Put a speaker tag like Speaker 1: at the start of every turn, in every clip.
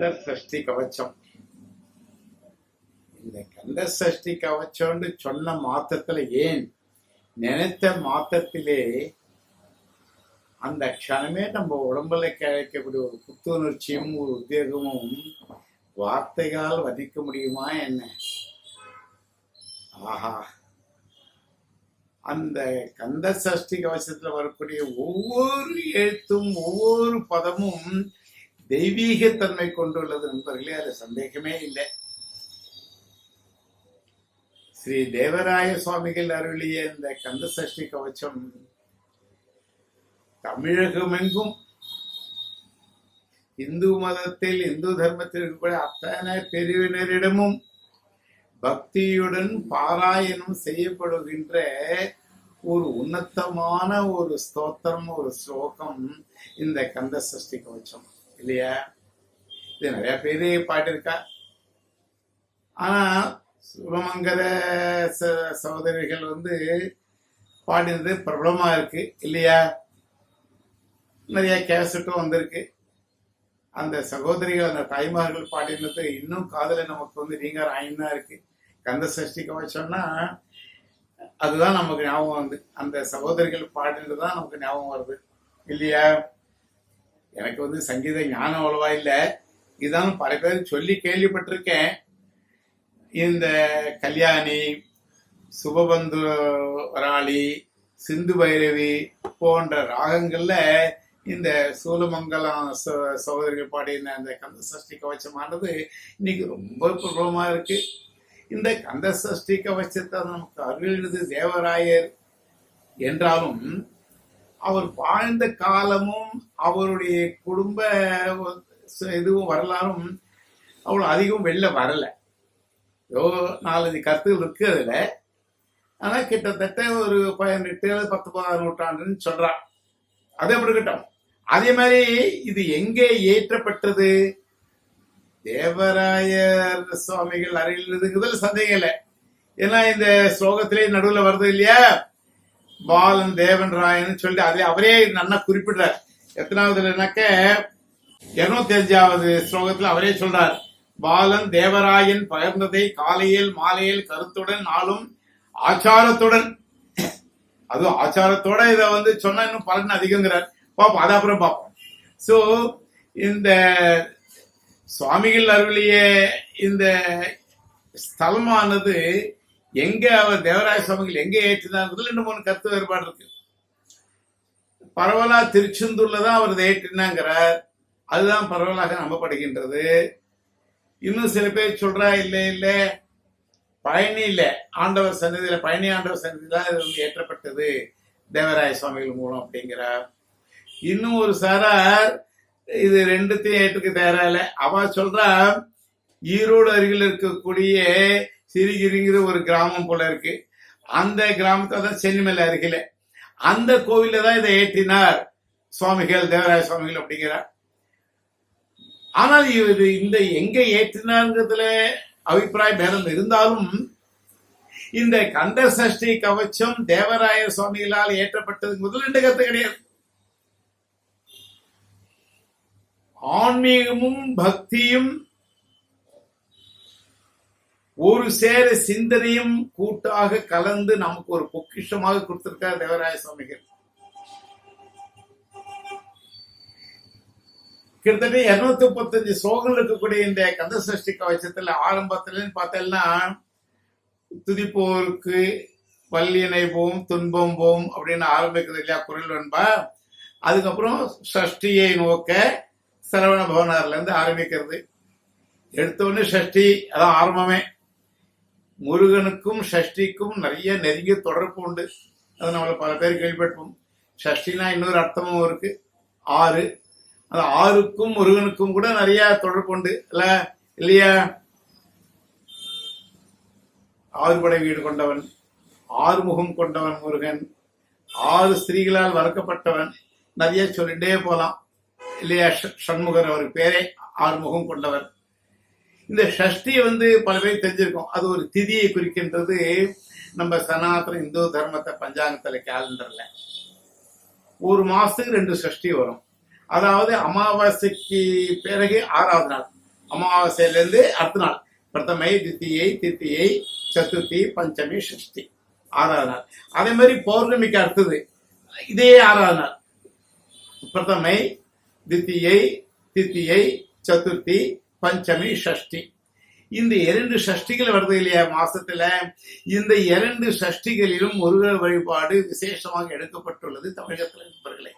Speaker 1: கந்த சஷ்டி கவச்சம். இந்த கந்த சஷ்டி கவச்சம்னு சொன்ன மாத்தத்துல ஏன்? நினைத்த மாத்தத்திலே அந்த க்ஷணமே நம்ம உடம்புல கிடைக்கக்கூடிய ஒரு புத்துணர்ச்சியும் ஒரு உத்வேகமும் வார்த்தைகளால் வதிக்க முடியுமா என்ன? ஆஹா. அந்த கந்த சஷ்டி கவசத்துல வரக்கூடிய ஒவ்வொரு எழுத்தும் ஒவ்வொரு பதமும் தெய்வீக தன்மை கொண்டுள்ளது நண்பர்களே அது சந்தேகமே இல்லை. ஸ்ரீ தேவராய சுவாமிகள் அருளிய இந்த கந்த சஷ்டி கவச்சம் தமிழகமெங்கும் இந்து மதத்தில் இந்து தர்மத்தில் இருக்கக்கூடிய அத்தனை பிரிவினரிடமும் பக்தியுடன் பாராயணம் செய்யப்படுகின்ற ஒரு உன்னதமான ஒரு ஸ்தோத்திரம் ஒரு ஸ்லோகம் இந்த கந்த சஷ்டி கவச்சம். இல்லையா? இது நிறைய பேரு பாடியிருக்கா. ஆனா சுபமங்கல சகோதரிகள் வந்து பாடினது பிரபலமா இருக்கு இல்லையா? நிறைய கேசட்டும் வந்திருக்கு. அந்த சகோதரிகள் அந்த தாய்மார்கள் பாடினது இன்னும் காதல நமக்கு வந்து நீங்க ஆயினா இருக்கு. கந்த சஷ்டி கவச்சம்னா அதுதான் நமக்கு ஞாபகம் வந்து. அந்த சகோதரிகள் பாடினது தான் நமக்கு ஞாபகம் வருது இல்லையா? எனக்கு வந்து சங்கீத ஞானம் அவ்வளவா இல்லை. இதான் பல பேர் சொல்லி கேள்விப்பட்டிருக்கேன். இந்த கல்யாணி சுபபந்து வராளி சிந்து பைரவி போன்ற ராகங்கள்ல இந்த சூலமங்கலம் சகோதரிகள் பாடின அந்த கந்த சஷ்டி கவச்சமானது இன்னைக்கு ரொம்ப பிரபலமா இருக்கு. இந்த கந்த சஷ்டி கவச்சத்தை நமக்கு அருளினது தேவராயர் என்றாலும் அவர் வாழ்ந்த காலமும் அவருடைய குடும்ப இதுவும் வரலாறும் அவ்வளோ அதிகம் வெளில வரல. ஏதோ நாலஞ்சு கருத்துகள் இருக்கு அதுல. ஆனா கிட்டத்தட்ட ஒரு பதினெட்டு பத்து பதினாறு நூற்றாண்டுன்னு சொல்றான். அதே இருக்கட்டும்? அதே மாதிரி இது எங்கே ஏற்றப்பட்டது? தேவராயர் சுவாமிகள் அறையில் அறையிலிருக்குதுல சந்தேகம் இல்லை. ஏன்னா இந்த ஸ்லோகத்திலே நடுவில் வருது இல்லையா? பாலன் தேவன் ராயன் சொல்லி அதுல அவரே நன்னா குறிப்பிடுறார். எத்தனாவதுலனாக்க இருநூத்தி அஞ்சாவது ஸ்லோகத்துல அவரே சொல்றார் பாலன் தேவராயன் பகிர்ந்ததை காலையில் மாலையில் கருத்துடன் நாளும் ஆச்சாரத்துடன். அதுவும் ஆச்சாரத்தோட இதை வந்து சொன்னா இன்னும் பலன் அதிகங்கிறார். பார்ப்போம் அது அப்புறம் பார்ப்போம் சோ இந்த சுவாமிகள் அருளிய இந்த ஸ்தலமானது எங்க அவர் தேவராய சுவாமிகள் எங்க ஏற்றினார்? ரெண்டு மூணு கருத்து வேறுபாடு இருக்கு. பரவலா திருச்செந்தூர்ல தான் அவர் ஏற்றினாங்கிறார். அதுதான் பரவலாக நம்பப்படுகின்றது. இன்னும் சில பேர் சொல்றா இல்ல இல்ல பயணி இல்ல. ஆண்டவர் சன்னதியில பழனி ஆண்டவர் சன்னதி தான் இது வந்து ஏற்றப்பட்டது. தேவராய சுவாமிகள் மூலம் அப்படிங்கிறார். இன்னும் ஒரு சாரார் இது ரெண்டுத்தையும் ஏற்றுக்க தயாரில்ல அவ சொல்றா ஈரோடு அருகில் இருக்கக்கூடிய சிறுகிரிங்கிற ஒரு கிராமம் போல இருக்கு. அந்த கிராமத்தை தான் சென்னிமலை அருகில. அந்த கோவில தான் இதை ஏற்றினார் சுவாமிகள் தேவராய சுவாமிகள் அப்படிங்கிறார் ஆனால் இது இந்த எங்க ஏற்றினார்ங்கிறதுல அபிப்பிராய பேதம் இருந்தாலும் இந்த கந்த சஷ்டி கவச்சம் தேவராய சுவாமிகளால் ஏற்றப்பட்டது முதல் ரெண்டு கருத்து கிடையாது. ஆன்மீகமும் பக்தியும் ஒரு சேர சிந்தனையும் கூட்டாக கலந்து நமக்கு ஒரு பொக்கிஷமாக கொடுத்திருக்கார் தேவராய சுவாமிகள். கிட்டத்தட்ட இருநூத்தி முப்பத்தஞ்சு ஸ்லோகங்கள் இருக்கக்கூடிய இந்த கந்த சஷ்டி கவச்சத்துல ஆரம்பத்துல பார்த்தேன்னா துதிப்போருக்கு வல்லினை போம் துன்பம் போம் அப்படின்னு ஆரம்பிக்கிறது இல்லையா குரல் வெண்பா அதுக்கப்புறம் சஷ்டியை நோக்க சரவண பவனார்ல இருந்து ஆரம்பிக்கிறது. எடுத்தோடனே சஷ்டி அதான் ஆரம்பமே. முருகனுக்கும் சஷ்டிக்கும் நிறைய நெருங்கிய தொடர்பு உண்டு. அது நம்மள பல பேர் கேள்விப்பட்டோம் சஷ்டினா இன்னொரு அர்த்தமும் இருக்கு. ஆறு. அந்த ஆறுக்கும் முருகனுக்கும் கூட நிறைய தொடர்பு உண்டு. இல்ல இல்லையா? ஆறுபடை வீடு கொண்டவன் ஆறுமுகம் கொண்டவன் முருகன் ஆறு ஸ்திரீகளால் வளர்க்கப்பட்டவன். நிறைய சொல்லிட்டே போலாம். இல்லையா? சண்முகர் அவர் பேரே ஆறுமுகம் கொண்டவர். இந்த ஷஷ்டி வந்து பல பேர் தெரிஞ்சிருக்கோம். அது ஒரு திதியை குறிக்கின்றது நம்ம சனாதன இந்து தர்மத்தை பஞ்சாங்கத்துல கேலண்டர்ல ஒரு மாசத்துக்கு ரெண்டு சஷ்டி வரும். அதாவது அமாவாசைக்கு பிறகு ஆறாவது நாள். அமாவாசையில இருந்து அடுத்த நாள். பிரதமை தித்தியை தித்தியை சதுர்த்தி பஞ்சமி சஷ்டி ஆறாவது நாள். அதே மாதிரி பௌர்ணமிக்கு அடுத்தது. இதே ஆறாவது நாள். பிரதமை தித்தியை தித்தியை சதுர்த்தி பஞ்சமி ஷஷ்டி. இந்த இரண்டு சஷ்டிகள் வருது இல்லையா மாசத்துல? இந்த இரண்டு சஷ்டிகளிலும் முருகர் வழிபாடு விசேஷமாக எடுக்கப்பட்டுள்ளது தமிழகத்தில் நண்பர்களே.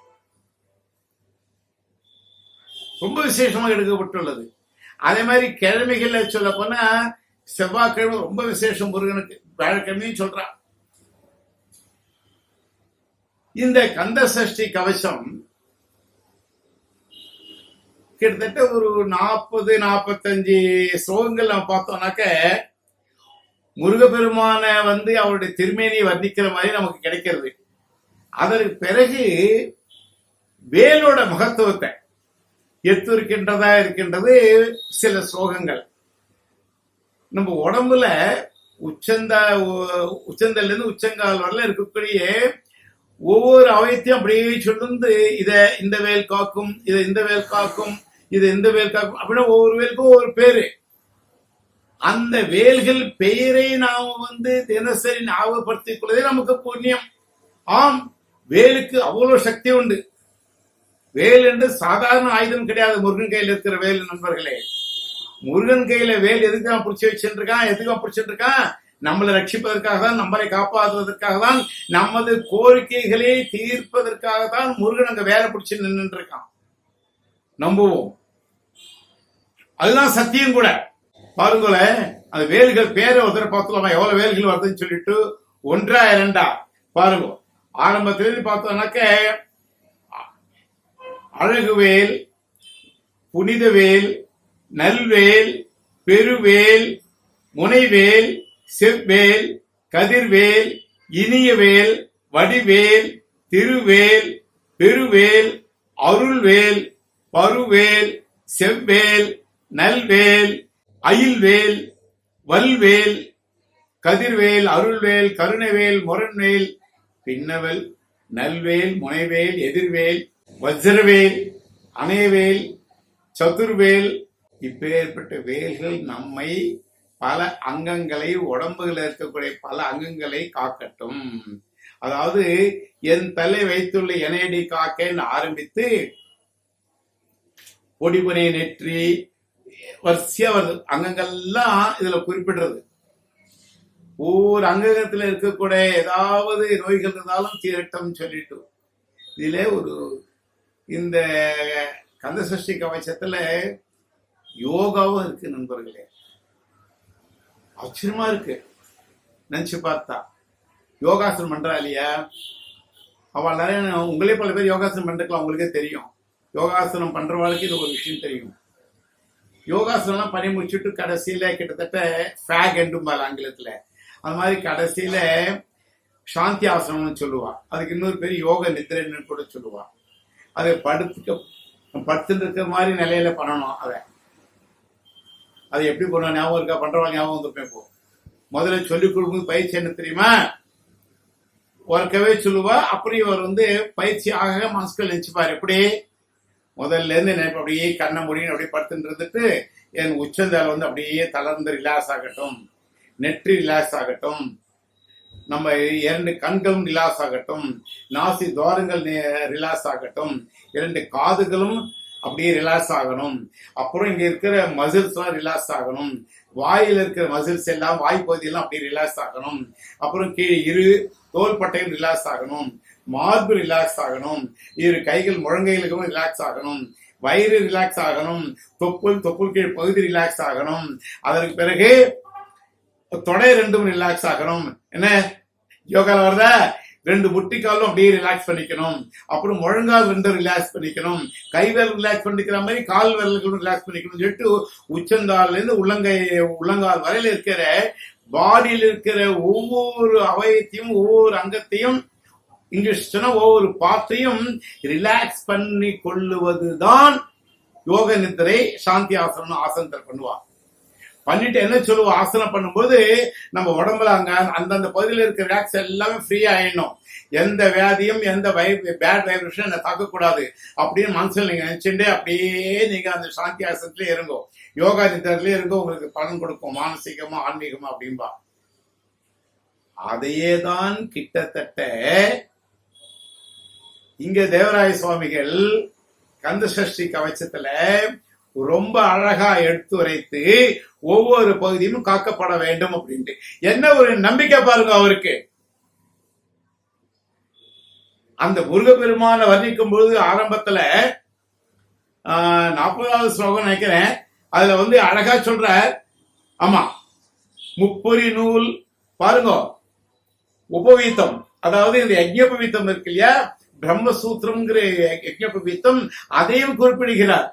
Speaker 1: ரொம்ப விசேஷமாக எடுக்கப்பட்டுள்ளது. அதே மாதிரி கிழமைகள்ல சொல்ல போனா செவ்வாய்க்கிழமை ரொம்ப விசேஷம் முருகனுக்கு. வியாழக்கிழமையும் சொல்றான். இந்த கந்த சஷ்டி கவசம் கிட்டத்தட்ட ஒரு நாற்பது நாற்பத்தஞ்சு ஸ்லோகங்கள் நம்ம பார்த்தோம்னாக்க முருகப்பெருமான வந்து அவருடைய திருமேனியை வர்ணிக்கிற மாதிரி நமக்கு கிடைக்கிறது. அதற்கு பிறகு வேலோட மகத்துவத்தை எத்து இருக்கின்றதா இருக்கின்றது சில ஸ்லோகங்கள். நம்ம உடம்புல உச்சந்த உச்சந்தல இருந்து உச்சங்கால் வரல இருக்கக்கூடிய ஒவ்வொரு அவயத்தையும் அப்படியே சொல்லுந்து இத இந்த வேல் காக்கும் இதை இந்த வேல் காக்கும் இது இந்த வேல் காக்கும் அப்படின்னா ஒவ்வொரு வேலுக்கும் ஒவ்வொரு பேரு. அந்த வேல்கள் பெயரை நாம வந்து தினசரி ஞாபகப்படுத்திக் கொள்வதே நமக்கு புண்ணியம். ஆம் வேலுக்கு அவ்வளவு சக்தி உண்டு. வேல் என்று சாதாரண ஆயுதம் கிடையாது. முருகன் கையில் இருக்கிற வேல் நண்பர்களே. முருகன் கையில வேல் எதுக்கு நான் பிடிச்சி வச்சுட்டு இருக்கான் எதுக்கு பிடிச்சிட்டு இருக்கான்? நம்மளை ரட்சிப்பதற்காக தான் நம்மளை காப்பாற்றுவதற்காக தான் நமது கோரிக்கைகளை தீர்ப்பதற்காக தான் முருகன் அங்க வேலை பிடிச்சி நின்று இருக்கான். நம்புவோம். அதுதான் சத்தியம் கூட. பாருங்களேன் அந்த வேல்கள் பேரை ஒருத்தர் பார்த்தோம் எவ்வளவு வேல்கள் வருதுன்னு சொல்லிட்டு ஒன்றா இரண்டா? பாருங்க ஆரம்பத்திலிருந்து பார்த்தோம்னாக்க அழகுவேல் புனிதவேல் நல்வேல் பெருவேல் முனைவேல் செவ்வேல் கதிர்வேல் இனியவேல் வடிவேல் திருவேல் பெருவேல் அருள்வேல் பருவேல் செவ்வேல் நல்வேல் அயில்வேல் வல்வேல் கதிர்வேல் அருள்வேல் கருணைவேல் முரண்வேல் பின்னவல் நல்வேல் முனைவேல் எதிர்வேல் வஜ்ரவேல் அணையவேல் சதுர்வேல் இப்பேற்பட்ட வேல்கள் நம்மை பல அங்கங்களை உடம்புல இருக்கக்கூடிய பல அங்கங்களை காக்கட்டும். அதாவது என் தலை வைத்துள்ள எனையடி காக்கேன்னு ஆரம்பித்து பொடிபுனை நெற்றி வரிசையா வருது. அங்கங்கெல்லாம் இதுல குறிப்பிடுறது. ஒவ்வொரு அங்ககத்துல இருக்கக்கூடிய ஏதாவது நோய்கள் இருந்தாலும் தீரட்டம் சொல்லிட்டு. இதிலே ஒரு இந்த கந்தசஷ்டி கவச்சத்துல யோகாவும் இருக்கு நண்பர்களே. ஆச்சரியமா இருக்கு. நினைச்சு பார்த்தா. யோகாசனம் பண்றா இல்லையா? அவள் நிறைய உங்களே பல பேர் யோகாசனம் பண்ணிருக்கலாம் உங்களுக்கே தெரியும். யோகாசனம் பண்றவாளுக்கு இது ஒரு விஷயம் தெரியும். யோகாசனம்லாம் பண்ணி முடிச்சுட்டு கடைசியில கிட்டத்தட்ட ஃபேக் என்றும்பாள் ஆங்கிலத்துல. அது மாதிரி கடைசியில சாந்தி ஆசனம்னு சொல்லுவான் அதுக்கு இன்னொரு பேர் யோக நித்திரன்னு கூட சொல்லுவான் அதை படுத்துக்க படுத்துட்டு இருக்கிற மாதிரி நிலையில பண்ணணும் அதை. அது எப்படி பண்ணுவா ஞாபகம் இருக்கா? பண்றவங்க ஞாபகம் வந்துருப்பேன் இப்போ. முதல்ல சொல்லிக் கொடுக்கும்போது பயிற்சி என்ன தெரியுமா? ஒர்க்கவே சொல்லுவா அப்படி இவர் வந்து பயிற்சி ஆக மனசுக்கு நினைச்சுப்பாரு. எப்படி? முதல்ல இருந்து நினைப்பு அப்படியே கண்ணை முடியும் அப்படியே படுத்துட்டு இருந்துட்டு என் உச்சந்தால் வந்து அப்படியே தளர்ந்து ரிலாக்ஸ் ஆகட்டும். நெற்றி ரிலாக்ஸ் ஆகட்டும். நம்ம இரண்டு கண்களும் ரிலாக்ஸ் ஆகட்டும். நாசி துவாரங்கள் ரிலாக்ஸ் ஆகட்டும். இரண்டு காதுகளும் அப்படியே ரிலாக்ஸ் ஆகணும். அப்புறம் இங்க இருக்கிற மசில்ஸ் எல்லாம் ரிலாக்ஸ் ஆகணும். வாயில் இருக்கிற மசில்ஸ் எல்லாம் வாய் பகுதியெல்லாம் அப்படியே ரிலாக்ஸ் ஆகணும். அப்புறம் கீழே இரு தோள்பட்டையும் ரிலாக்ஸ் ஆகணும். மார்பு ரிலாக்ஸ் ஆகணும். இரு கைகள் முழங்கைகளுக்கும் ரிலாக்ஸ் ஆகணும். வயிறு ரிலாக்ஸ் ஆகணும். தொப்புள் தொப்புள் கீழ் பகுதி ரிலாக்ஸ் ஆகணும். அதற்கு பிறகு தொடை ரெண்டும் ரிலாக்ஸ் ஆகணும். என்ன? யோகால வருதா? ரெண்டு முட்டிக்காலும் அப்படியே ரிலாக்ஸ் பண்ணிக்கணும். அப்புறம் முழங்கால் ரெண்டும் ரிலாக்ஸ் பண்ணிக்கணும். கை விரல் ரிலாக்ஸ் பண்ணிக்கிற மாதிரி கால் விரல்களும் ரிலாக்ஸ் பண்ணிக்கணும். சொல்லிட்டு உச்சந்தால்ல இருந்து உள்ளங்கை உள்ளங்கால் வரையில இருக்கிற பாடியில் இருக்கிற ஒவ்வொரு அவயத்தையும் ஒவ்வொரு அங்கத்தையும் இங்கிலீஷ் சொன்னா ஒவ்வொரு பார்ட்டையும் ரிலாக்ஸ் பண்ணி கொள்ளுவதுதான் யோக நித்திரை சாந்தி ஆசனம் ஆசனத்தில் பண்ணுவான். பண்ணிட்டு என்ன சொல்லுவோம்? ஆசனம் பண்ணும்போது நம்ம உடம்புல அங்க அந்தந்த பகுதியில் இருக்கிற ரிலாக்ஸ் எல்லாமே ஃப்ரீ ஆயிடணும். எந்த வியாதியும் எந்த வைப் பேட் வைப்ரேஷன் என்ன தாக்கக்கூடாது அப்படின்னு மனசுல நீங்க நினைச்சுட்டு அப்படியே நீங்க அந்த சாந்தி ஆசனத்துல இருங்கோ. யோகா நித்திரத்திலே இருங்கோ உங்களுக்கு பலன் கொடுக்கும். மானசீகமா ஆன்மீகமா அப்படின்பா அதையே தான் கிட்டத்தட்ட இங்க தேவராய சுவாமிகள் கந்த சஷ்டி கவச்சத்துல ரொம்ப அழகா எடுத்து உரைத்து ஒவ்வொரு பகுதியும் காக்கப்பட வேண்டும் அப்படின்ட்டு. என்ன ஒரு நம்பிக்கை பாருங்க அவருக்கு. அந்த முருகப்பெருமான வர்ணிக்கும் பொழுது ஆரம்பத்துல ஆஹ், நாற்பதாவது ஸ்லோகம் நினைக்கிறேன். அதுல வந்து அழகா சொல்ற ஆமா முப்பொறி நூல் பாருங்க உபவீத்தம். அதாவது இந்த யஜ்ஞபவீத்தம் இருக்கு இல்லையா? பிரம்மசூத்திரம்ங்கிற யஜ்ஞபவீத்தம் அதையும் குறிப்பிடுகிறார்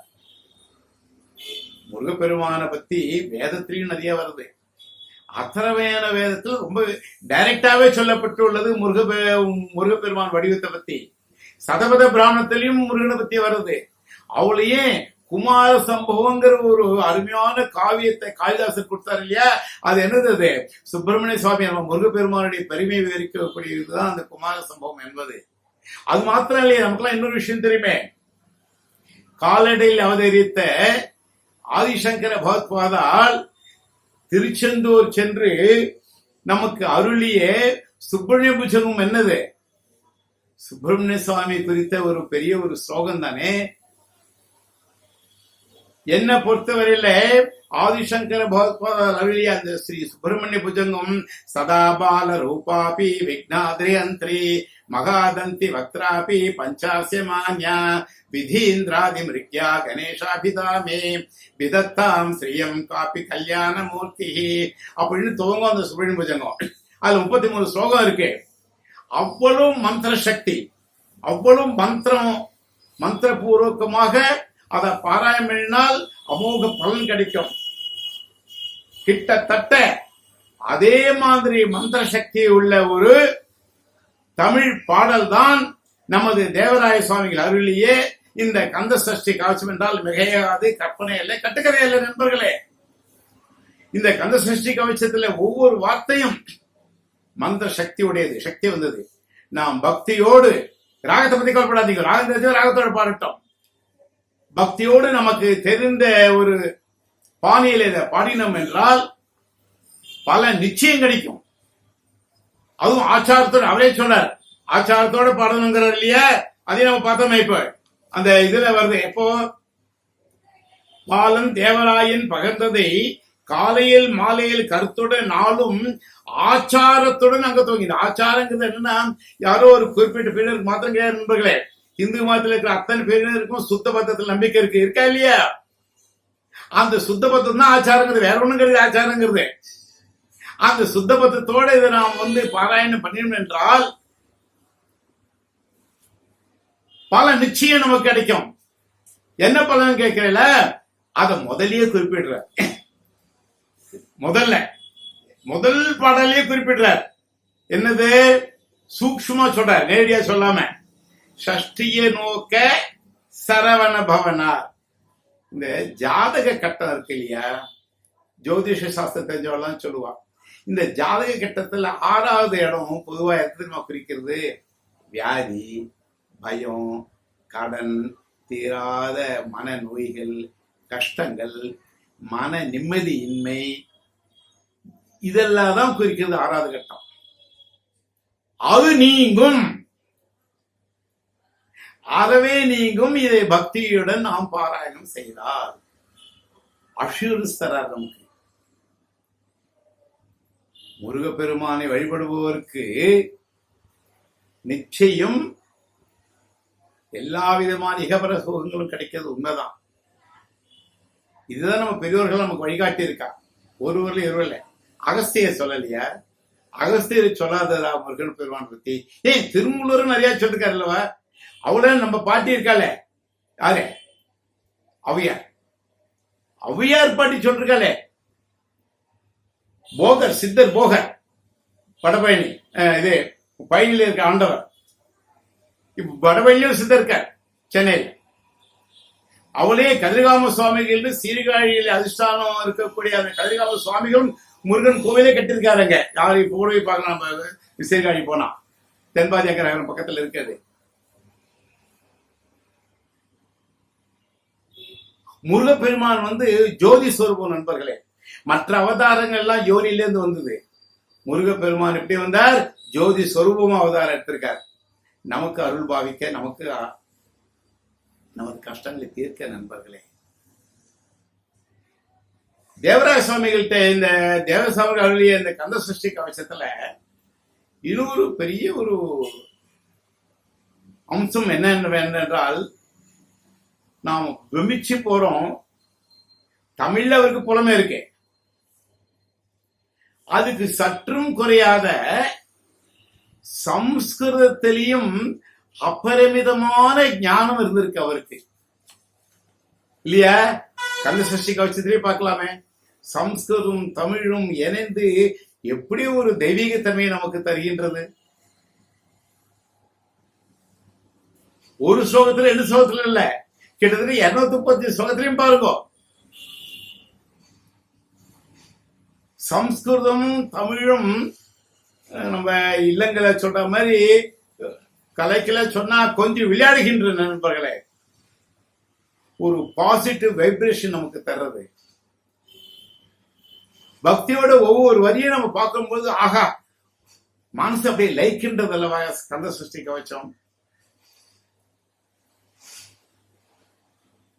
Speaker 1: முருகப்பெருமானை பத்தி வேதத்திலையும் நிறைய வருது அத்தரவையான வேதத்தில் ரொம்ப டைரக்டாவே சொல்லப்பட்டுள்ளது முருக முருகப்பெருமான் வடிவத்தை பத்தி சதபத பிராமணத்திலையும் முருகனை பத்தி வருது அவளையே குமார சம்பவங்கிற ஒரு அருமையான காவியத்தை காளிதாசர் கொடுத்தார் இல்லையா அது என்னது சுப்பிரமணிய சுவாமி நம்ம முருகப்பெருமானுடைய பெருமை விவரிக்கக்கூடியதுதான் அந்த குமார சம்பவம் என்பது அது மாத்திரம் இல்லையா நமக்குலாம் இன்னொரு விஷயம் தெரியுமே. காலடையில் அவதரித்த ஆதிசங்கர பகவத்பாதால் திருச்செந்தூர் சென்று நமக்கு அருளிய சுப்பிரமணிய புஜகம் என்னது? சுப்பிரமணிய சுவாமி குறித்த ஒரு பெரிய ஒரு ஸ்லோகம் தானே? என்ன பொறுத்தவரையில ஆதிசங்கர பகவத்பாதால் அருளிய அந்த ஸ்ரீ சுப்பிரமணிய புஜங்கம் சதாபால ரூபாபி விக்னாதிரி அந்திரி மகாதந்தி வக்ராபி பஞ்சாசிய மான்யா விதீந்திராதி மிருக்யா கணேசாபிதாமே விதத்தாம் ஸ்ரீயம் காப்பி கல்யாண மூர்த்தி அப்படின்னு துவங்கும் அந்த சுப்பிரமணிய புஜங்கம். அதுல முப்பத்தி மூணு ஸ்லோகம் இருக்கு. அவ்வளவு மந்திர சக்தி அவ்வளவு மந்திரம் மந்திரபூர்வகமாக அதை பாராயணம் பண்ணினால் அமோக பலன் கிடைக்கும். கிட்டத்தட்ட அதே மாதிரி மந்திர சக்தி உள்ள ஒரு தமிழ் பாடல் தான் நமது தேவராய சுவாமிகள் அருளியே. இந்த கந்த சஷ்டி கவசம் என்றால் மிகையாது கற்பனை இல்லை கட்டுக்கதை இல்லை நண்பர்களே. இந்த கந்த சஷ்டி கவச்சத்துல ஒவ்வொரு வார்த்தையும் மந்திர சக்தி உடையது சக்தி வந்தது. நாம் பக்தியோடு ராகத்தை பத்தி கவலைப்படாதீங்க. ராகம் தெரிஞ்சு ராகத்தோட பாடட்டும். பக்தியோடு நமக்கு தெரிந்த ஒரு பாணியில இதை பாடினோம் என்றால் பல நிச்சயம் கிடைக்கும். அதுவும் ஆச்சாரத்தோட அவரே சொன்னார். ஆச்சாரத்தோட பாடணுங்கிறார் இல்லையா? அதையும் நம்ம பார்த்தோமே இப்ப. அந்த இதுல வருது எப்போ? பாலன் தேவராயன் பகர்ந்ததை காலையில் மாலையில் கருத்துடன் நாளும் ஆச்சாரத்துடன் அங்க துவங்கிது ஆச்சாரங்கிறது என்னன்னா யாரோ ஒரு குறிப்பிட்ட பிரிவினருக்கு மாத்திரம் கிடையாது நண்பர்களே. இந்து மதத்துல இருக்கிற அத்தனை பிரிவினருக்கும் சுத்த பத்தத்தில் நம்பிக்கை இருக்கு. இருக்கா இல்லையா? அந்த சுத்த பத்தம் தான் ஆச்சாரங்கிறது வேற ஒண்ணும் கிடையாது ஆச்சாரங்கிறது. அந்த சுத்தபத்தத்தோட இதை நாம் வந்து பாராயணம் பண்ணிடணும் என்றால் பல நிச்சயம் நமக்கு கிடைக்கும். என்ன பலன் கேட்கறல? அத முதல்லயே குறிப்பிடுற முதல்ல முதல் பாடலே குறிப்பிடுறார். என்னது? சூக்மா சொல்ற நேரடியா சொல்லாம. சஷ்டிய நோக்க சரவண பவனார். இந்த ஜாதக கட்டம் இருக்கு இல்லையா? ஜோதிஷ சாஸ்திரம் தெரிஞ்சவெல்லாம் சொல்லுவா இந்த ஜாதக கட்டத்துல ஆறாவது இடம் பொதுவா எத்தனை நம்ம குறிக்கிறது? வியாதி பயம் கடன் தீராத மன நோய்கள் கஷ்டங்கள் மன நிம்மதியின்மை. இதெல்லாம் தான் குறிக்கிறது ஆறாவது கட்டம். அது நீங்கும். அறவே நீங்கும். இதை பக்தியுடன் நாம் பாராயணம் செய்தால் அசுரஸ்தரர் நமக்கு முருகப்பெருமானை வழிபடுபவருக்கு நிச்சயம் எல்லா விதமான இகபர சுகங்களும் கிடைக்கிறது உண்மைதான். இதுதான் நம்ம பெரியோர்கள் நமக்கு வழிகாட்டி இருக்கா ஒருவரில் இருவரில் அகஸ்திய சொல்லலையா? அகஸ்தியரை சொல்லாததா முருகன் பெருமான் பத்தி? ஏய் திருமூலரும் நிறைய சொல்லிருக்காரு அல்லவா? அவள நம்ம பாட்டி இருக்காளே. யாரு? அவையார். அவையார் பாட்டி சொல்லிருக்காளே. போகர் சித்தர் போகர் வடபழனி இது பயணியில் இருக்க ஆண்டவர். இப்ப வடபழனியும் சித்தர் இருக்கார் சென்னையில். அவளே கதிர்காம சுவாமிகள் சீர்காழியில் அதிஷ்டானம் இருக்கக்கூடிய அந்த கதிர்காம சுவாமிகளும் முருகன் கோவிலே கட்டிருக்காருங்க யார் இப்போ கூட போய் பார்க்கலாம் நம்ம சீர்காழி போனா. தென்பாதி அக்கரகம் பக்கத்துல இருக்கிறது முருகப்பெருமான் வந்து ஜோதி சொரூபம் நண்பர்களே மற்ற அவதாரங்கள் எல்லாம் யோனிலேருந்து வந்தது. முருகப்பெருமான் எப்படி வந்தார்? ஜோதி ஸ்வரூபமா அவதாரம் எடுத்திருக்கார். நமக்கு அருள் பாவிக்க நமக்கு நமது கஷ்டங்களை தீர்க்க நண்பர்களே. தேவராஜ சுவாமிகள்கிட்ட இந்த தேவசாமிகள் அருளிய இந்த கந்த சிருஷ்டி கவசத்துல இன்னொரு பெரிய ஒரு அம்சம் என்ன என்றால் நாம் பிரமிச்சு போறோம். தமிழ்ல அவருக்கு புலமை இருக்கேன் அதுக்கு சற்றும் குறையாத சம்ஸ்கிருதத்திலையும் அபரிமிதமான ஞானம் இருந்திருக்கு அவருக்கு. இல்லையா? கந்த சஷ்டி கவச்சத்திலே பார்க்கலாமே. சம்ஸ்கிருதம் தமிழும் இணைந்து எப்படி ஒரு தெய்வீகத்தன்மையை நமக்கு தருகின்றது? ஒரு ஸ்லோகத்துல ரெண்டு ஸ்லோகத்துல இல்ல. கிட்டத்தட்ட இருநூத்தி முப்பத்தி ஸ்லோகத்திலையும் பாருங்க. சம்ஸ்கிருதம் தமிழும் நம்ம இல்லங்களை சொல்ற மாதிரி கலைக்கல சொன்னா கொஞ்சம் விளையாடுகின்ற நண்பர்களே ஒரு பாசிட்டிவ் வைப்ரேஷன் நமக்கு தர்றது. பக்தியோட ஒவ்வொரு வரியும் நம்ம பார்க்கும்போது ஆகா மனசு அப்படியே லைக்கின்றது அல்லவா? கந்த சிருஷ்டி கவச்சம்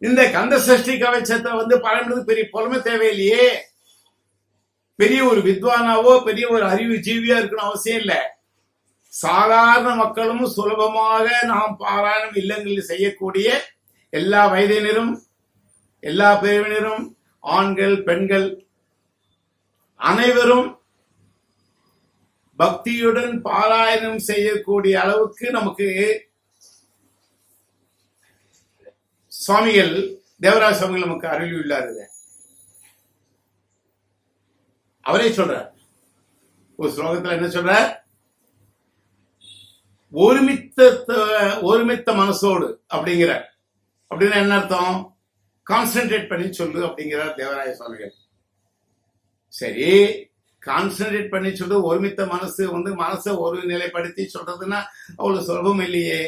Speaker 1: இந்த கந்த சிருஷ்டி கவச்சத்தை வந்து பரம்பது பெரிய புலமை தேவையில்லையே. பெரிய ஒரு வித்வானாவோ பெரிய ஒரு அறிவு ஜீவியா இருக்கணும் அவசியம் இல்லை. சாதாரண மக்களும் சுலபமாக நாம் பாராயணம் இல்லங்களில் செய்யக்கூடிய எல்லா வயதினரும் எல்லா பிரிவினரும் ஆண்கள் பெண்கள் அனைவரும் பக்தியுடன் பாராயணம் செய்யக்கூடிய அளவுக்கு நமக்கு சுவாமிகள் தேவராஜ சுவாமிகள் நமக்கு அருள் உள்ளாருங்க அவரே சொல்றார். ஒரு ஸ்லோகத்துல என்ன சொல்றார்? ஒருமித்த ஒருமித்த மனசோடு அப்படிங்கிற அப்படின்னா என்ன அர்த்தம்? கான்சென்ட்ரேட் பண்ணி சொல்லு அப்படிங்கிறார் தேவராய சுவாமிகள். சரி கான்சென்ட்ரேட் பண்ணி சொல்லு ஒருமித்த மனசு வந்து மனசை ஒரு நிலைப்படுத்தி சொல்றதுன்னா அவ்வளவு சுலபம் இல்லையே.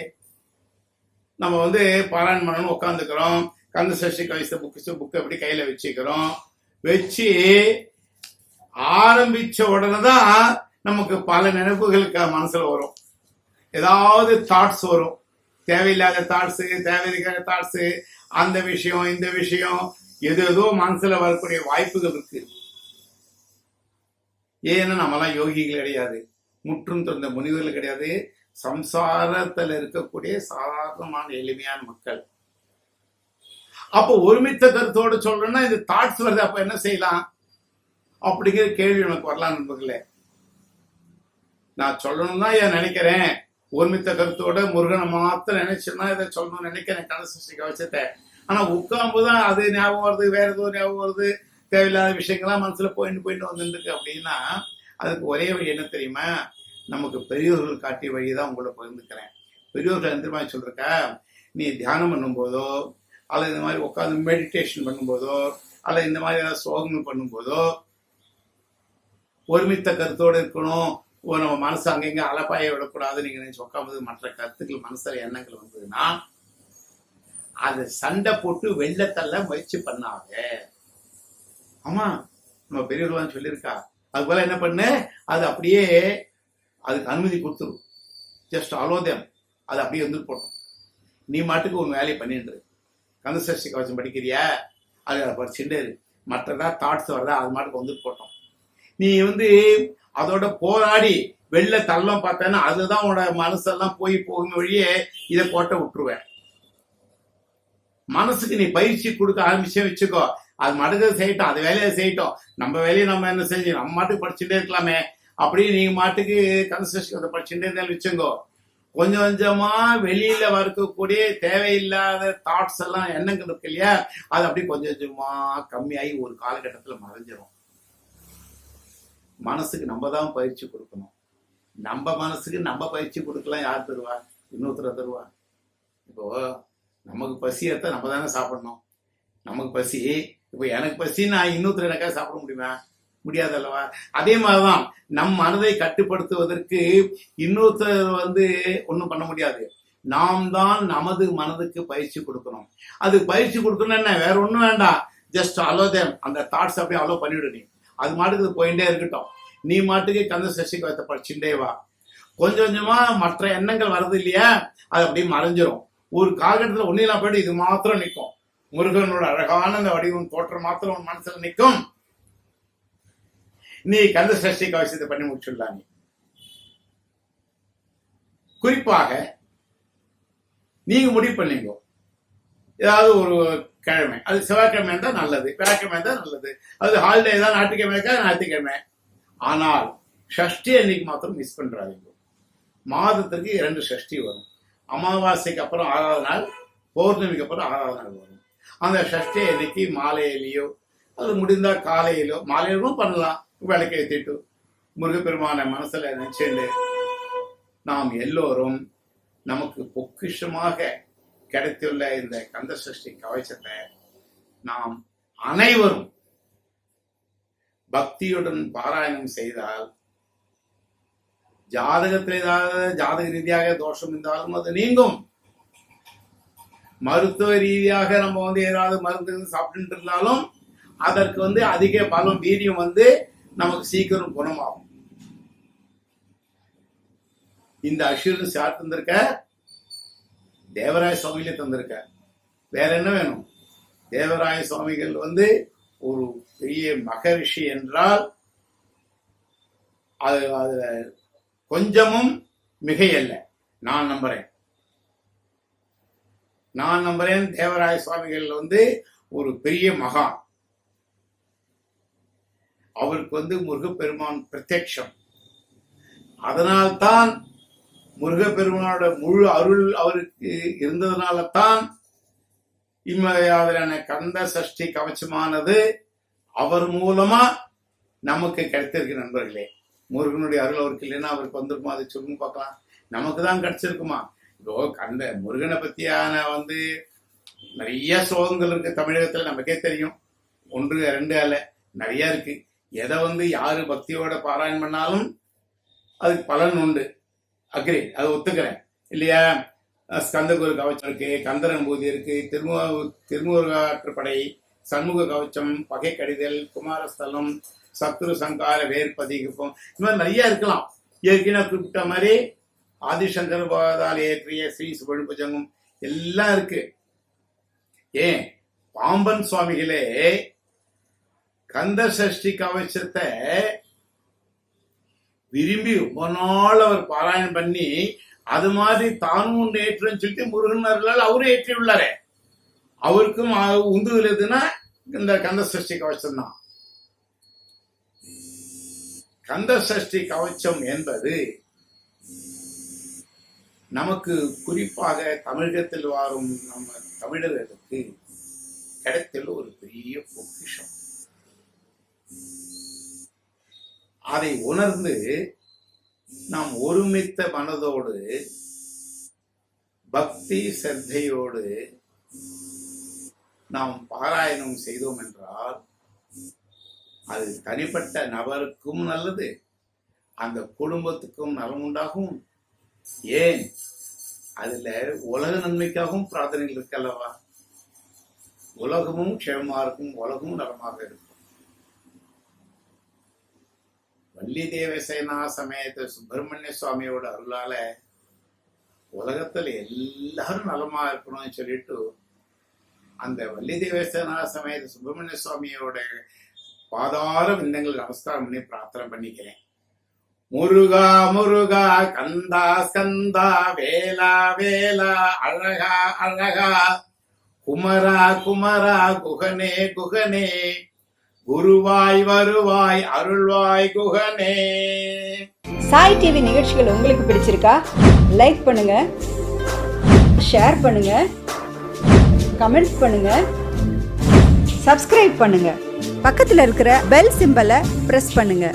Speaker 1: நம்ம வந்து பாராயணம் பண்ணணும் உட்காந்துக்கிறோம் கந்த சஷ்டி கவிச புக்கு புக்கு அப்படி கையில வச்சுக்கிறோம். வச்சு ஆரம்பிச்ச உடனே தான் நமக்கு பல நினைப்புகளுக்கு மனசுல வரும். ஏதாவது தாட்ஸ் வரும். தேவையில்லாத தாட்ஸ் தேவையில்லாத தாட்ஸ் அந்த விஷயம் இந்த விஷயம் எது ஏதோ மனசுல வரக்கூடிய வாய்ப்புகள் இருக்கு. ஏன்னா நம்மலாம் யோகிகள் கிடையாது. முற்றும் தொந்த முனிவர்கள் கிடையாது. சம்சாரத்துல இருக்கக்கூடிய சாதாரணமான எளிமையான மக்கள். அப்போ ஒருமித்த கருத்தோடு சொல்றேன்னா இது தாட்ஸ் வருது. அப்ப என்ன செய்யலாம்? அப்படிங்கிற கேள்வி எனக்கு வரலாம் நண்பர்களே. நான் சொல்லணும் தான் ஏன் நினைக்கிறேன்? ஒருமித்த கருத்தோட முருகனை மாத்திரம் நினைச்சேன்னா இதை சொல்லணும்னு நினைக்கிறேன் கதை சிருஷ்டி கவச்சத்தை ஆனா உட்காம்பு தான் அது ஞாபகம் வருது வேற ஏதோ ஞாபகம் வருது தேவையில்லாத விஷயங்கள்லாம் மனசுல போயிட்டு போயிட்டு வந்துருக்கு அப்படின்னா அதுக்கு ஒரே வழி என்ன தெரியுமா? நமக்கு பெரியோர்கள் காட்டிய வழி தான் உங்களை பகிர்ந்துக்கிறேன். பெரியோர்கள் எந்த மாதிரி சொல்றக்க? நீ தியானம் பண்ணும்போதோ அல்லது இந்த மாதிரி உட்காந்து மெடிடேஷன் பண்ணும்போதோ அல்லது இந்த மாதிரி ஏதாவது சோகங்கள் பண்ணும்போதோ ஒருமித்த கருத்தோடு இருக்கணும். ஓ, நம்ம மனசு அங்கங்க அலப்பாய விடக்கூடாது நீங்க நினைச்சு உட்காந்து மற்ற கருத்துக்கள் மனசுல எண்ணங்கள் வந்ததுன்னா அது சண்டை போட்டு வெள்ளத்தள்ள முயற்சி பண்ணாத. ஆமா நம்ம பெரியவர்கள் சொல்லியிருக்கா. அது போல என்ன பண்ணு? அது அப்படியே அதுக்கு அனுமதி கொடுத்துரும். ஜஸ்ட் அலோதம் அது அப்படியே வந்து போட்டோம். நீ மாட்டுக்கு உன் வேலையை பண்ணிட்டு கந்தசஷ்டி கவசம் படிக்கிறியா? அது படிச்சுட்டு மற்றதா தாட்ஸ் வருதா அது மாட்டுக்கு வந்துட்டு போட்டோம். நீ வந்து அதோட போராடி வெளில தள்ளம் பார்த்தேன்னா அதுதான் உன்னோட மனசெல்லாம் போய் போகும் வழியே இதை கோட்டை விட்டுருவேன். மனசுக்கு நீ பயிற்சி கொடுக்க ஆரம்பிச்சே வச்சுக்கோ. அது மட்டும் செய்யட்டும் அது வேலையை செய்யட்டும். நம்ம வேலையை நம்ம என்ன செஞ்சு நம்ம மாட்டுக்கு படிச்சுட்டே இருக்கலாமே. அப்படியே நீங்க மாட்டுக்கு கன்ஸ்ட்ரக்ஷன் படிச்சுட்டே இருந்தாலும் வச்சுங்கோ கொஞ்சம் கொஞ்சமா வெளியில வரக்கூடிய தேவையில்லாத தாட்ஸ் எல்லாம் எண்ணங்கள் இருக்கு இல்லையா? அது அப்படியே கொஞ்சம் கொஞ்சமா கம்மியாகி ஒரு காலகட்டத்தில் மறைஞ்சிரும். மனசுக்கு நம்ம தான் பயிற்சி கொடுக்கணும். நம்ம மனசுக்கு நம்ம பயிற்சி கொடுக்கலாம். யார் தருவா? இன்னொருத்தர் தருவா? இப்போ நமக்கு பசி எடுத்தா நம்ம தானே சாப்பிடணும். நமக்கு பசி இப்போ எனக்கு பசி நான் இன்னொருத்தர் எனக்காக சாப்பிட முடியுமா? முடியாது அல்லவா? அதே மாதிரிதான் நம் மனதை கட்டுப்படுத்துவதற்கு இன்னொருத்தர் வந்து ஒன்றும் பண்ண முடியாது. நாம் தான் நமது மனதுக்கு பயிற்சி கொடுக்கணும். அது பயிற்சி கொடுக்கணும் என்ன? வேற ஒன்றும் வேண்டாம். ஜஸ்ட் அலோ தேம் அந்த தாட்ஸ் அப்படியே அலோ பண்ணிவிடு நீ. அது மாட்டுக்கு போயிட்டே இருக்கட்டும். நீ மாட்டுக்கு கந்த சஷ்டிக்கு வைத்த படிச்சுட்டே வா. கொஞ்சம் கொஞ்சமா மற்ற எண்ணங்கள் வருது இல்லையா? அது அப்படியே மறைஞ்சிரும். ஒரு காலகட்டத்தில் ஒன்னிலாம் போயிட்டு இது மாத்திரம் நிற்கும் முருகனோட அழகான அந்த வடிவம் தோற்றம் மாத்திரம் உன் மனசுல நிற்கும் நீ கந்த சஷ்டி கவசத்தை பண்ணி முடிச்சுடலாம் நீ. குறிப்பாக நீங்க முடிவு பண்ணீங்க ஏதாவது ஒரு கிழமை. அது செவ்வாய்க்கிழமை இருந்தால் நல்லது. வியாழக்கிழமை இருந்தால் நல்லது. அது ஹாலிடே தான் ஞாயிற்றுக்கிழமை இருக்கா ஞாயிற்றுக்கிழமை? ஆனால் ஷஷ்டி அன்னைக்கு மாத்திரம் மிஸ் பண்ணுறாதீங்க மாதத்திற்கு இரண்டு ஷஷ்டி வரும். அமாவாசைக்கு அப்புறம் ஆறாவது நாள் பௌர்ணமிக்கு அப்புறம் ஆறாவது நாள் வரும். அந்த ஷஷ்டி அன்னைக்கு மாலையிலேயோ அது முடிந்தால் காலையிலோ மாலையிலும் பண்ணலாம். விளக்கு ஏற்றிட்டு முருகப்பெருமான மனசுல நினச்சிட்டு நாம் எல்லோரும் நமக்கு பொக்கிஷமாக கிடைத்துள்ள இந்த கந்த சஷ்டி கவச்சத்தை நாம் அனைவரும் பக்தியுடன் பாராயணம் செய்தால் ஜாதகத்தில் ஏதாவது ஜாதக ரீதியாக தோஷம் இருந்தாலும் அது நீங்கும். மருத்துவ ரீதியாக நம்ம வந்து ஏதாவது மருந்து சாப்பிட்டு இருந்தாலும் அதற்கு வந்து அதிக பலம் வீரியம் வந்து நமக்கு சீக்கிரம் குணமாகும். இந்த அஷூரன்ஸ் யார் தந்திருக்க? தேவராய சுவாமிகளே தந்திருக்க. வேற என்ன வேணும்? தேவராய சுவாமிகள் வந்து ஒரு பெரிய மகரிஷி என்றால் அது அதுல கொஞ்சமும் மிகையல்ல. நான் நம்புறேன். நான் நம்புறேன் தேவராய சுவாமிகள் வந்து ஒரு பெரிய மகான் அவருக்கு வந்து முருகப்பெருமான் பிரத்யக்ஷம். அதனால்தான் முருகப்பெருமானோட முழு அருள் அவருக்கு இருந்ததுனால தான் இம்மையாதிரான கந்த சஷ்டி கவச்சமானது அவர் மூலமா நமக்கு கிடைத்திருக்கு நண்பர்களே. முருகனுடைய அருள் அவருக்கு இல்லைன்னா அவருக்கு வந்திருக்குமா? அதை சொல்லுங்க பார்க்கலாம். நமக்கு தான் கிடைச்சிருக்குமா? இதோ கந்த முருகனை பத்தியான வந்து நிறைய சோகங்கள் இருக்கு. தமிழகத்துல நமக்கே தெரியும். ஒன்று ரெண்டு அல்ல நிறைய இருக்கு. எதை வந்து யாரு பக்தியோட பாராயணம் பண்ணாலும் அதுக்கு பலன் உண்டு. அக்ரி அதை ஒத்துக்கிறேன். இல்லையா? ஸ்கந்தகுரு கவச்சம் இருக்கு கந்தரன் பூதி இருக்கு திருமு திருமுருகாற்றுப்படை சண்முக கவச்சம் பகை கடிதல் குமாரஸ்தலம் சத்ரு சங்கார வேர்பதிகம் இந்த மாதிரி நிறைய இருக்கலாம். ஏற்கனவே குறிப்பிட்ட மாதிரி ஆதிசங்கர் பாதால் ஏற்றிய ஸ்ரீ சுபழுபஜங்கம் எல்லாம் இருக்கு. ஏன்? பாம்பன் சுவாமிகளே கந்த சஷ்டி கவச்சத்தை விரும்பி ரொம்ப நாள் அவர் பாராயணம் பண்ணி அது மாதிரி தானும் ஒன்று ஏற்றுன்னு சொல்லிட்டு முருகன் அருளால் அவரும் ஏற்றி உள்ளாரே அவருக்கும் உந்துதல் எதுன்னா இந்த கந்த சஷ்டி கவச்சம் தான். கந்த சஷ்டி கவச்சம் என்பது நமக்கு குறிப்பாக தமிழகத்தில் வாழும் நம்ம தமிழர்களுக்கு கிடைத்துள்ள ஒரு பெரிய பொக்கிஷம். அதை உணர்ந்து நாம் ஒருமித்த மனதோடு பக்தி சிரத்தையோடு நாம் பாராயணம் செய்தோம் என்றால் அது தனிப்பட்ட நபருக்கும் நல்லது அந்த குடும்பத்துக்கும் நலம் உண்டாகும். ஏன்? அதுல உலக நன்மைக்காகவும் பிரார்த்தனைகள் இருக்கல்லவா உலகமும் க்ஷேமமா இருக்கும் உலகமும் நலமாக இருக்கும். வள்ளி தேவசேனா சமேத சுப்பிரமணிய சுவாமியோட அருளால உலகத்துல எல்லாரும் நலமா இருக்கணும்னு சொல்லிட்டு அந்த வள்ளி தேவசேனா சமேத சுப்பிரமணிய சுவாமியோட பாதார விந்தங்கள் நமஸ்காரம் பண்ணி பிரார்த்தனை பண்ணிக்கிறேன். முருகா முருகா கந்தா ஸ்கந்தா வேலா வேலா அழகா அழகா. குமரா குமரா குகனே குகனே. குருவாய் வருவாய் அருள்வாய் குகனே.
Speaker 2: சாய் டிவி நிகழ்ச்சிகள் உங்களுக்கு பிடிச்சிருக்கா? லைக் பண்ணுங்க ஷேர் பண்ணுங்க கமெண்ட்ஸ் பண்ணுங்க சப்ஸ்கிரைப் பண்ணுங்க. பக்கத்தில் இருக்கிற பெல் சிம்பலை ப்ரெஸ் பண்ணுங்க.